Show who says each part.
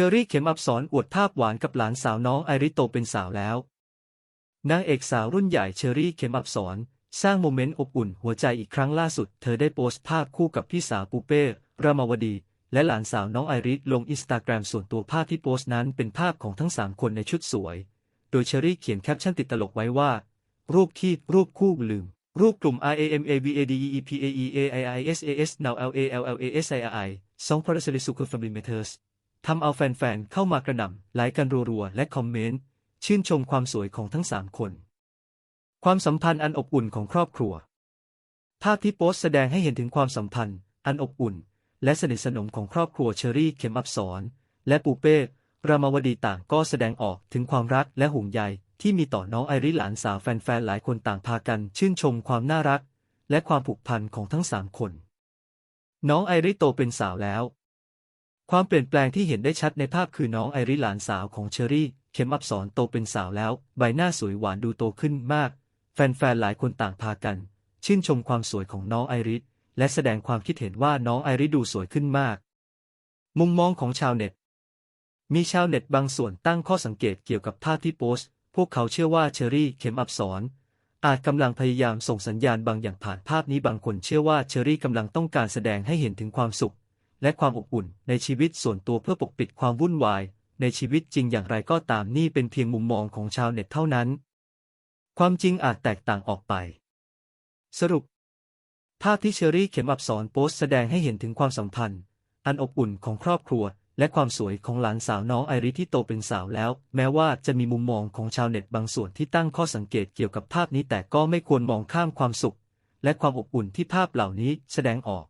Speaker 1: ชอรี่เข็มอับสอนอวดภาพหวานกับหลานสาวน้องไอริโตเป็นสาวแล้ว นางเอกสาวรุ่นใหญ่เชอรี่เข็มอับสอนสร้างโมเมนต์อบอุ่นหัวใจอีกครั้งล่าสุด เธอได้โพสต์ภาพคู่กับพี่สาวปูเป้รามาวดี และหลานสาวน้องไอริสลงอินสตาแกรมส่วนตัวภาพที่โพสต์นั้นเป็นภาพของทั้งสามคนในชุดสวย โดยเชอรี่เขียนแคปชั่นติดตลกไว้ว่า รูปที่รูปคู่ลืม รูปกลุ่ม R A M A V A D E E P A E A I I S A S Now L A L L A S I I สองพาราเลิสุคุฟมิเมเทอร์ส ทำเอาแฟนๆ เข้ามากระหน่ำไลค์กันรัวๆ และคอมเมนต์ ชื่นชมความสวยของทั้งสามคน ความสัมพันธ์อันอบอุ่นของครอบครัว ภาพที่โพสต์แสดงให้เห็นถึงความสัมพันธ์ อันอบอุ่น และสนิทสนมของครอบครัวเชอรี่เข็มอับสอนและปูเป้รามาวดีต่างก็แสดงออกถึงความรักและห่วงใยที่มีต่อน้องไอริหลานสาวแฟนๆ หลายคนต่างพากันชื่นชมความน่ารัก และความผูกพันของทั้งสามคน น้องไอริโตเป็นสาวแล้ว ความเปลี่ยนแปลงที่เห็นได้ชัดในภาพคือน้องไอริหลานสาวของเชอรี่ เข็มอับสอนโตเป็นสาวแล้ว ใบหน้าสวยหวานดูโตขึ้นมาก แฟนๆหลายคนต่างพากัน ชื่นชมความสวยของน้องไอริสและแสดงความคิดเห็นว่าน้องไอริดูสวยขึ้นมาก มุมมองของชาวเน็ต มีชาวเน็ตบางส่วนตั้งข้อสังเกตเกี่ยวกับภาพที่โพสต์ พวกเขาเชื่อว่าเชอรี่เข็มอับสอนอาจกำลังพยายามส่งสัญญาณบางอย่างผ่านภาพนี้บางคนเชื่อว่าเชอรี่กำลังต้องการแสดงให้เห็นถึงความสุข และความอบอุ่นในชีวิตส่วนตัวเพื่อปกปิดความวุ่นวาย ในชีวิตจริงอย่างไรก็ตามนี่เป็นเพียงมุมมองของชาวเน็ตเท่านั้น ความจริงอาจแตกต่างออกไป สรุป ภาพที่เชอรี่เข็มอับสอนโพสต์แสดงให้เห็นถึงความสัมพันธ์ อันอบอุ่นของครอบครัว และความสวยของหลานสาวน้องไอริที่โตเป็นสาวแล้ว แม้ว่าจะมีมุมมองของชาวเน็ตบางส่วนที่ตั้งข้อสังเกตเกี่ยวกับภาพนี้แต่ก็ไม่ควรมองข้ามความสุข และความอบอุ่นที่ภาพเหล่านี้แสดงออก